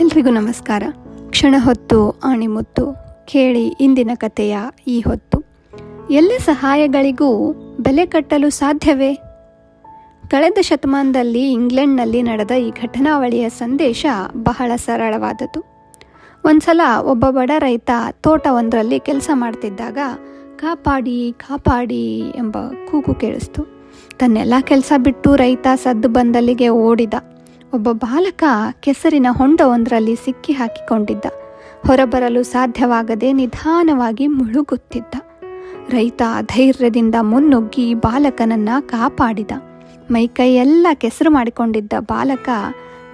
ಎಲ್ರಿಗೂ ನಮಸ್ಕಾರ. ಕ್ಷಣ ಹೊತ್ತು ಆಣಿಮುತ್ತು ಕೇಳಿ ಇಂದಿನ ಕಥೆಯ ಈ ಹೊತ್ತು. ಎಲ್ಲ ಸಹಾಯಗಳಿಗೂ ಬೆಲೆ ಕಟ್ಟಲು ಸಾಧ್ಯವೇ? ಕಳೆದ ಶತಮಾನದಲ್ಲಿ ಇಂಗ್ಲೆಂಡ್ನಲ್ಲಿ ನಡೆದ ಈ ಘಟನಾವಳಿಯ ಸಂದೇಶ ಬಹಳ ಸರಳವಾದದ್ದು. ಒಂದ್ಸಲ ಒಬ್ಬ ಬಡ ರೈತ ತೋಟವೊಂದರಲ್ಲಿ ಕೆಲಸ ಮಾಡ್ತಿದ್ದಾಗ ಕಾಪಾಡಿ ಕಾಪಾಡಿ ಎಂಬ ಕೂಗು ಕೇಳಿಸ್ತು. ತನ್ನೆಲ್ಲ ಕೆಲಸ ಬಿಟ್ಟು ರೈತ ಸದ್ದು ಬಂದಲ್ಲಿಗೆ ಓಡಿದ. ಒಬ್ಬ ಬಾಲಕ ಕೆಸರಿನ ಹೊಂಡವೊಂದರಲ್ಲಿ ಸಿಕ್ಕಿ ಹಾಕಿಕೊಂಡಿದ್ದ. ಹೊರಬರಲು ಸಾಧ್ಯವಾಗದೆ ನಿಧಾನವಾಗಿ ಮುಳುಗುತ್ತಿದ್ದ. ರೈತ ಧೈರ್ಯದಿಂದ ಮುನ್ನುಗ್ಗಿ ಬಾಲಕನನ್ನ ಕಾಪಾಡಿದ. ಮೈಕೈಯೆಲ್ಲ ಕೆಸರು ಮಾಡಿಕೊಂಡಿದ್ದ ಬಾಲಕ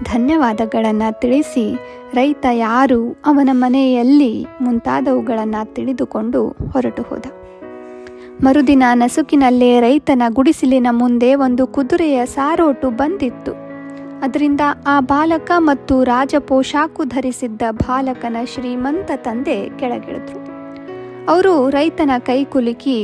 ಧನ್ಯವಾದಗಳನ್ನು ತಿಳಿಸಿ ರೈತ ಯಾರು ಅವನ ಮನೆಯಲ್ಲಿ ಮುಂತಾದವುಗಳನ್ನು ತಿಳಿದುಕೊಂಡು ಹೊರಟು ಹೋದ. ಮರುದಿನ ನಸುಕಿನಲ್ಲೇ ರೈತನ ಗುಡಿಸಿಲಿನ ಮುಂದೆ ಒಂದು ಕುದುರೆಯ ಸಾರೋಟು ಬಂದಿತ್ತು. ಅದರಿಂದ ಆ ಬಾಲಕ ಮತ್ತು ರಾಜ ಪೋಷಾಕು ಧರಿಸಿದ್ದ ಬಾಲಕನ ಶ್ರೀಮಂತ ತಂದೆ ಕೆಳಗಿಳಿದ್ರು. ಅವರು ರೈತನ ಕೈ ಕುಲುಕಿ,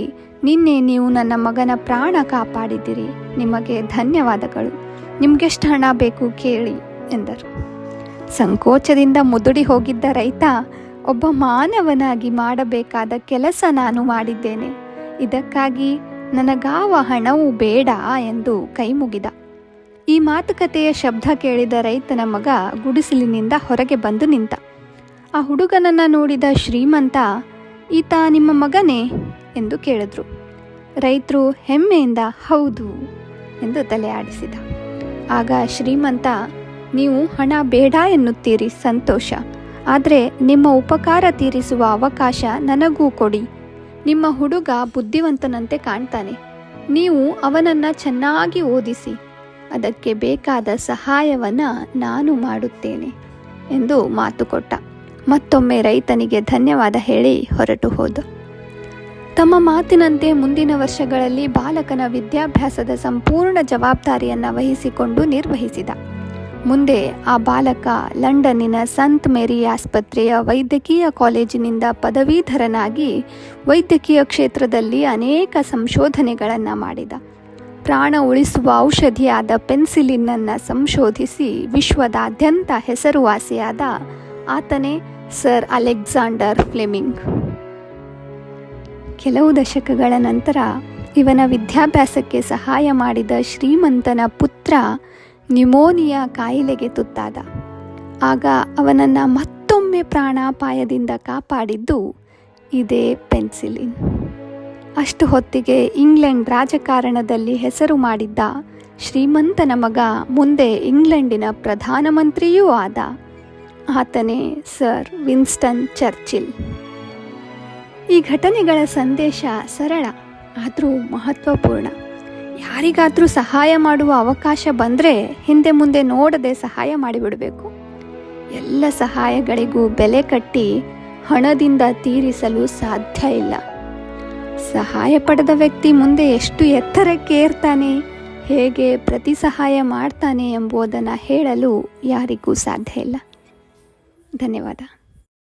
ನಿನ್ನೆ ನೀವು ನನ್ನ ಮಗನ ಪ್ರಾಣ ಕಾಪಾಡಿದ್ದೀರಿ, ನಿಮಗೆ ಧನ್ಯವಾದಗಳು, ನಿಮಗೆಷ್ಟು ಹಣ ಬೇಕು ಕೇಳಿ, ಎಂದರು. ಸಂಕೋಚದಿಂದ ಮುದುಡಿ ಹೋಗಿದ್ದ ರೈತ, ಒಬ್ಬ ಮಾನವನಾಗಿ ಮಾಡಬೇಕಾದ ಕೆಲಸ ನಾನು ಮಾಡಿದ್ದೇನೆ, ಇದಕ್ಕಾಗಿ ನನಗಾವ ಹಣವೂ ಬೇಡ, ಎಂದು ಕೈ ಮುಗಿದ ಈ ಮಾತುಕತೆಯ ಶಬ್ದ ಕೇಳಿದ ರೈತನ ಮಗ ಗುಡಿಸಲಿನಿಂದ ಹೊರಗೆ ಬಂದು ನಿಂತ. ಆ ಹುಡುಗನನ್ನು ನೋಡಿದ ಶ್ರೀಮಂತ, ಈತ ನಿಮ್ಮ ಮಗನೇ? ಎಂದು ಕೇಳಿದ್ರು. ರೈತರು ಹೆಮ್ಮೆಯಿಂದ ಹೌದು ಎಂದು ತಲೆ ಆಡಿಸಿದ. ಆಗ ಶ್ರೀಮಂತ, ನೀವು ಹಣ ಬೇಡ ಎನ್ನುತ್ತೀರಿ, ಸಂತೋಷ. ಆದರೆ ನಿಮ್ಮ ಉಪಕಾರ ತೀರಿಸುವ ಅವಕಾಶ ನನಗೂ ಕೊಡಿ. ನಿಮ್ಮ ಹುಡುಗ ಬುದ್ಧಿವಂತನಂತೆ ಕಾಣ್ತಾನೆ. ನೀವು ಅವನನ್ನು ಚೆನ್ನಾಗಿ ಓದಿಸಿ. ಅದಕ್ಕೆ ಬೇಕಾದ ಸಹಾಯವನ್ನು ನಾನು ಮಾಡುತ್ತೇನೆ ಎಂದು ಮಾತು ಕೊಟ್ಟ. ಮತ್ತೊಮ್ಮೆ ರೈತನಿಗೆ ಧನ್ಯವಾದ ಹೇಳಿ ಹೊರಟು ಹೋದ. ತಮ್ಮ ಮಾತಿನಂತೆ ಮುಂದಿನ ವರ್ಷಗಳಲ್ಲಿ ಬಾಲಕನ ವಿದ್ಯಾಭ್ಯಾಸದ ಸಂಪೂರ್ಣ ಜವಾಬ್ದಾರಿಯನ್ನು ವಹಿಸಿಕೊಂಡು ನಿರ್ವಹಿಸಿದ. ಮುಂದೆ ಆ ಬಾಲಕ ಲಂಡನ್ನಿನ ಸಂತ್ ಮೇರಿ ಆಸ್ಪತ್ರೆಯ ವೈದ್ಯಕೀಯ ಕಾಲೇಜಿನಿಂದ ಪದವೀಧರನಾಗಿ ವೈದ್ಯಕೀಯ ಕ್ಷೇತ್ರದಲ್ಲಿ ಅನೇಕ ಸಂಶೋಧನೆಗಳನ್ನು ಮಾಡಿದ. ಪ್ರಾಣ ಉಳಿಸುವ ಔಷಧಿಯಾದ ಪೆನ್ಸಿಲಿನ್ನನ್ನು ಸಂಶೋಧಿಸಿ ವಿಶ್ವದಾದ್ಯಂತ ಹೆಸರುವಾಸಿಯಾದ ಆತನೇ ಸರ್ ಅಲೆಕ್ಸಾಂಡರ್ ಫ್ಲೆಮಿಂಗ್. ಕೆಲವು ದಶಕಗಳ ನಂತರ ಇವನ ವಿದ್ಯಾಭ್ಯಾಸಕ್ಕೆ ಸಹಾಯ ಮಾಡಿದ ಶ್ರೀಮಂತನ ಪುತ್ರ ನ್ಯುಮೋನಿಯಾ ಕಾಯಿಲೆಗೆ ತುತ್ತಾದ. ಆಗ ಅವನನ್ನು ಮತ್ತೊಮ್ಮೆ ಪ್ರಾಣಾಪಾಯದಿಂದ ಕಾಪಾಡಿದ್ದು ಇದೇ ಪೆನ್ಸಿಲಿನ್. ಅಷ್ಟು ಹೊತ್ತಿಗೆ ಇಂಗ್ಲೆಂಡ್ ರಾಜಕಾರಣದಲ್ಲಿ ಹೆಸರು ಮಾಡಿದ್ದ ಶ್ರೀಮಂತನ ಮಗ ಮುಂದೆ ಇಂಗ್ಲೆಂಡಿನ ಪ್ರಧಾನಮಂತ್ರಿಯೂ ಆದ ಆತನೇ ಸರ್ ವಿನ್ಸ್ಟನ್ ಚರ್ಚಿಲ್. ಈ ಘಟನೆಗಳ ಸಂದೇಶ ಸರಳ, ಆದರೂ ಮಹತ್ವಪೂರ್ಣ. ಯಾರಿಗಾದರೂ ಸಹಾಯ ಮಾಡುವ ಅವಕಾಶ ಬಂದರೆ ಹಿಂದೆ ಮುಂದೆ ನೋಡದೆ ಸಹಾಯ ಮಾಡಿಬಿಡಬೇಕು. ಎಲ್ಲ ಸಹಾಯಗಳಿಗೂ ಬೆಲೆ ಕಟ್ಟಿ ಹಣದಿಂದ ತೀರಿಸಲು ಸಾಧ್ಯ ಇಲ್ಲ. ಸಹಾಯ ಪಡೆದ ವ್ಯಕ್ತಿ ಮುಂದೆ ಎಷ್ಟು ಎತ್ತರಕ್ಕೆ ಏರ್ತಾನೆ, ಹೇಗೆ ಪ್ರತಿ ಸಹಾಯ ಮಾಡ್ತಾನೆ ಎಂಬುದನ್ನು ಹೇಳಲು ಯಾರಿಗೂ ಸಾಧ್ಯ ಇಲ್ಲ. ಧನ್ಯವಾದ.